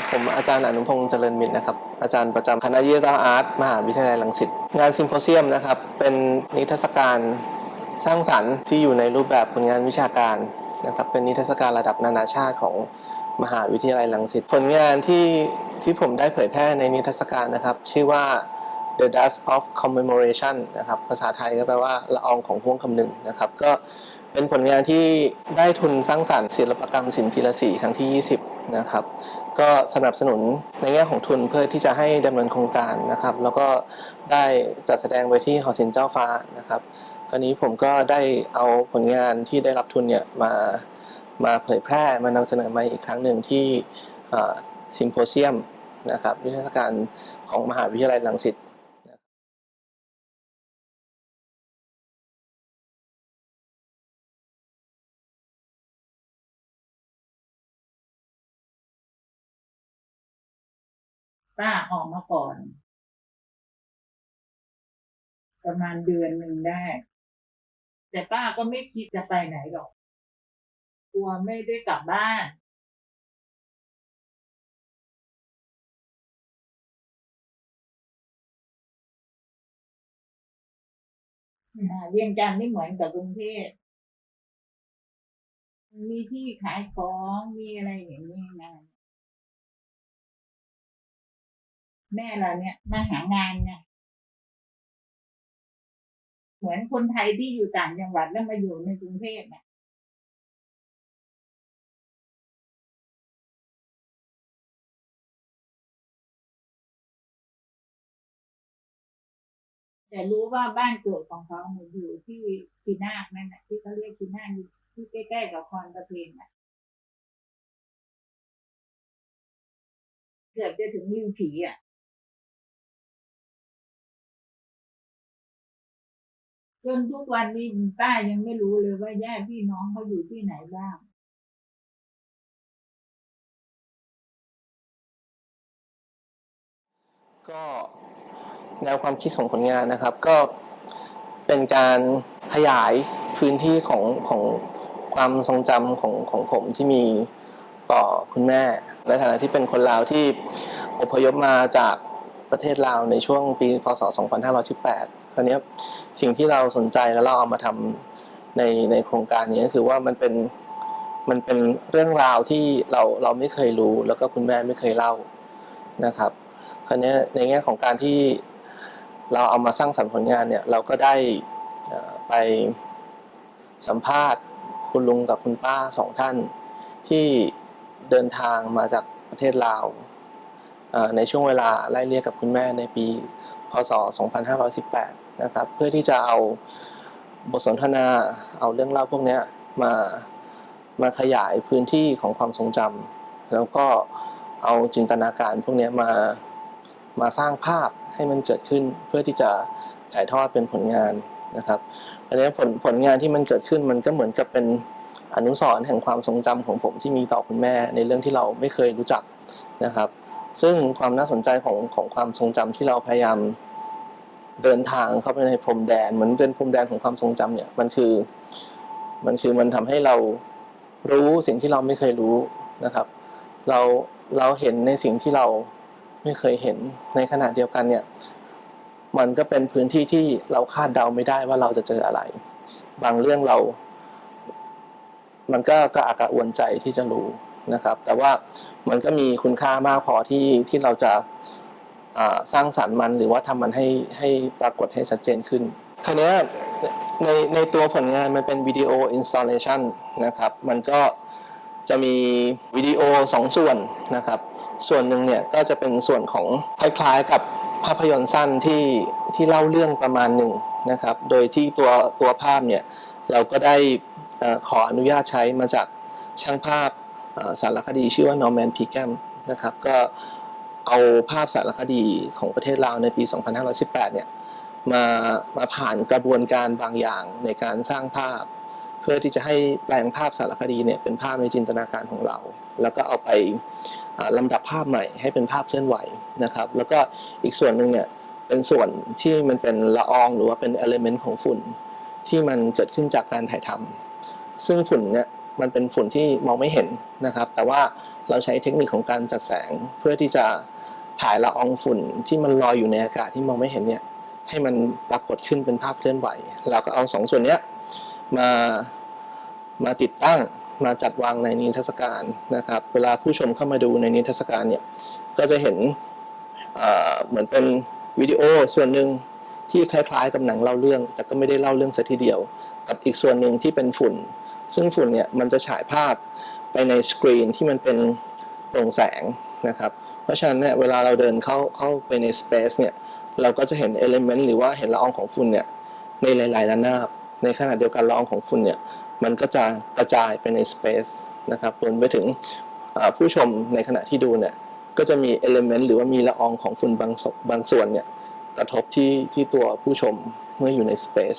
ครับผมอาจารย์อนุพงษ์เจริญมิตรนะครับอาจารย์ประจำคณะวิทยาศาอาร์ตมหาวิทยาลัยรังสิตงานซิมโพเซียมนะครับ เป็นนิทรรศการสร้างสรรค์ที่อยู่ในรูปแบบผลงานวิชาการนะครับ เป็นนิทรรศการระดับนานาชาติของมหาวิทยาลัยรังสิตผลงานที่ที่ผมได้เผยแพร่ในนิทรรศการนะครับ ชื่อว่า The Dust of Commemoration นะครับภาษาไทยก็แปลว่าละอองของห่วงคำนึงนะครับ ก็ เป็นผลงานที่ได้ทุนสร้างสรรค์ศิลปกรรมศิลปิลศรีครั้งที่ 20 นะครับ ก็สนับสนุนในแง่ของทุนเพื่อที่จะให้ดำเนินโครงการนะครับ แล้วก็ได้จัดแสดงไว้ที่หอศิลป์เจ้าฟ้านะครับคราวนี้ผมก็ได้เอาผลงานที่ได้รับทุนเนี่ยมามาเผยแพร่มานำเสนอมาอีกครั้งหนึ่งที่ซิมโพเซียมนะครับนิทรรศการของมหาวิทยาลัยรังสิต ป้าออกมาก่อน ประมาณเดือนหนึ่งได้ แต่ป้าก็ไม่คิดจะไปไหนหรอก กลัวไม่ได้กลับบ้านเวียงจันทร์ไม่เหมือนกับกรุงเทพมีที่ขายของ มีอะไรอย่างนี้นะ แม่เราเนี่ยมาหางานไงเหมือนคนไทยที่อยู่ต่างจังหวัดแล้วมาอยู่ในกรุงเทพเนี่ยแต่รู้ว่าบ้านเกิดของเขาเนี่ยอยู่ที่กีนาคนั่นแหละที่เขาเรียกกีนาคอยู่ที่ใกล้ๆกับคอนตะเพนน่ะเกือบจะถึงริมผีอะ จนทุกวันนี้ป้ายังไม่รู้เลยว่าญาติพี่น้องเขาอยู่ที่ไหนบ้างก็แนวความคิดของผลงานนะครับ ก็เป็นการขยายพื้นที่ของของความทรงจำของของผมที่มีต่อคุณแม่ในฐานะที่เป็นคนลาวที่อพยพมาจากประเทศลาวในช่วงปีพศ 2518 คราวเนี้สิ่งที่เราสนใจแล้วเราเอามาทำในในโครงการนี้ก็คือว่ามันเป็นมันเป็นเรื่องราวที่เราเราไม่เคยรู้ แล้วก็คุณแม่ไม่เคยเล่านะครับคราวนี้ในแง่ของการที่เราเอามาสร้างสรรค์ผลงานเนี่ยเราก็ได้ไปสัมภาษณ์คุณลุงกับคุณป้าสองท่าน ที่เดินทางมาจากประเทศลาวในช่วงเวลาไล่เรียกกับคุณแม่ในปี พศ 2518 นะครับ เพื่อที่จะเอาบทสนทนาเอาเรื่องเล่าพวกนี้มามาขยายพื้นที่ของความทรงจำแล้วก็เอาจินตนาการพวกนี้มามาสร้างภาพให้มันเกิดขึ้นเพื่อที่จะถ่ายทอดเป็นผลงานนะครับอันนี้ผลผลงานที่มันเกิดขึ้นมันก็เหมือนกับเป็นอนุสรณ์แห่งความทรงจำของผมที่มีต่อคุณแม่ในเรื่องที่เราไม่เคยรู้จักนะครับ ซึ่งความน่าสนใจของของความทรงจำที่เราพยายาม เดินทางเข้าไปในพรมแดน เหมือนเป็นพรมแดนของความทรงจำเนี่ยมันคือมันคือมันทำให้เรารู้สิ่งที่เราไม่เคยรู้นะครับ เราเราเห็นในสิ่งที่เราไม่เคยเห็นในขณะเดียวกันเนี่ยมันก็เป็นพื้นที่ที่เราคาดเดาไม่ได้ว่าเราจะเจออะไร บางเรื่องเรา มันก็กระอักกระอ่วนใจที่จะรู้นะครับ แต่ว่ามันก็มีคุณค่ามากพอที่ที่เราจะ สร้างสรรค์มันหรือว่าทำมันให้ให้ปรากฏให้ชัดเจนขึ้นคราวนี้ในในตัวผลงานมันเป็นวิดีโออินสต l เลชันนะครับมันก็จะมีวิดีโอสองส่วนนะครับ ส่วนหนึ่งเนี่ยก็จะเป็นส่วนของคล้ายๆกับภาพยนตร์สั้นที่ที่เล่าเรื่องประมาณหนึ่งนะครับ โดยที่ตัวตัวภาพเนี่ยเราก็ได้ขออนุญาตใช้มาจากช่างภาพสารคดีชื่อว่านอร์แมนพีแกมนะครับก็ เอาภาพสารคดีของประเทศลาวในปี 2518 เนี่ยมามาผ่านกระบวนการบางอย่างในการสร้างภาพ เพื่อที่จะให้แปลงภาพสารคดีเนี่ยเป็นภาพในจินตนาการของเรา แล้วก็เอาไปลำดับภาพใหม่ให้เป็นภาพเคลื่อนไหวนะครับ แล้วก็อีกส่วนหนึ่งเนี่ยเป็นส่วนที่มันเป็นละอองหรือว่าเป็นเอลเมนต์ของฝุ่นที่มันเกิดขึ้นจากการถ่ายทำซึ่งฝุ่นเนี่ยมันเป็นฝุ่นที่มองไม่เห็นนะครับ แต่ว่าเราใช้เทคนิคของการจัดแสงเพื่อที่จะ ถ่ายละอองฝุ่นที่มันลอยอยู่ในอากาศที่มองไม่เห็นเนี่ยให้มันปรากฏขึ้นเป็นภาพเคลื่อนไหวเราก็เอาสองส่วนเนี้ยมามาติดตั้งมาจัดวางในนิทรรศการนะครับ เวลาผู้ชมเข้ามาดูในนิทรรศการเนี่ยก็จะเห็นเหมือนเป็นวิดีโอส่วนหนึ่งที่คล้ายๆกับหนังเล่าเรื่อง แต่ก็ไม่ได้เล่าเรื่องซะทีเดียว กับอีกส่วนหนึ่งที่เป็นฝุ่น ซึ่งฝุ่นเนี่ยมันจะฉายภาพไปในสกรีนที่มันเป็นโปร่งแสงนะครับ ราะฉะนั้นเนี่ยเวลาเราเดินเข้าเข้าไปในสเปซเนี่ยเราก็จะเห็นเอลิเมนต์หรือว่าเห็นละอองของฝุ่นเนี่ยในหลายๆระนาบในขณะเดียวกันละอองของฝุ่นเนี่ยมันก็จะกระจายไปในสเปซนะครับรวมไปถึงผู้ชมในขณะที่ดูเนี่ยก็จะมีเอลิเมนต์หรือว่ามีละอองของฝุ่นบางสบางส่วนเนี่ยกระทบที่ที่ตัวผู้ชมเมื่ออยู่ในสเปซ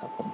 ครับผม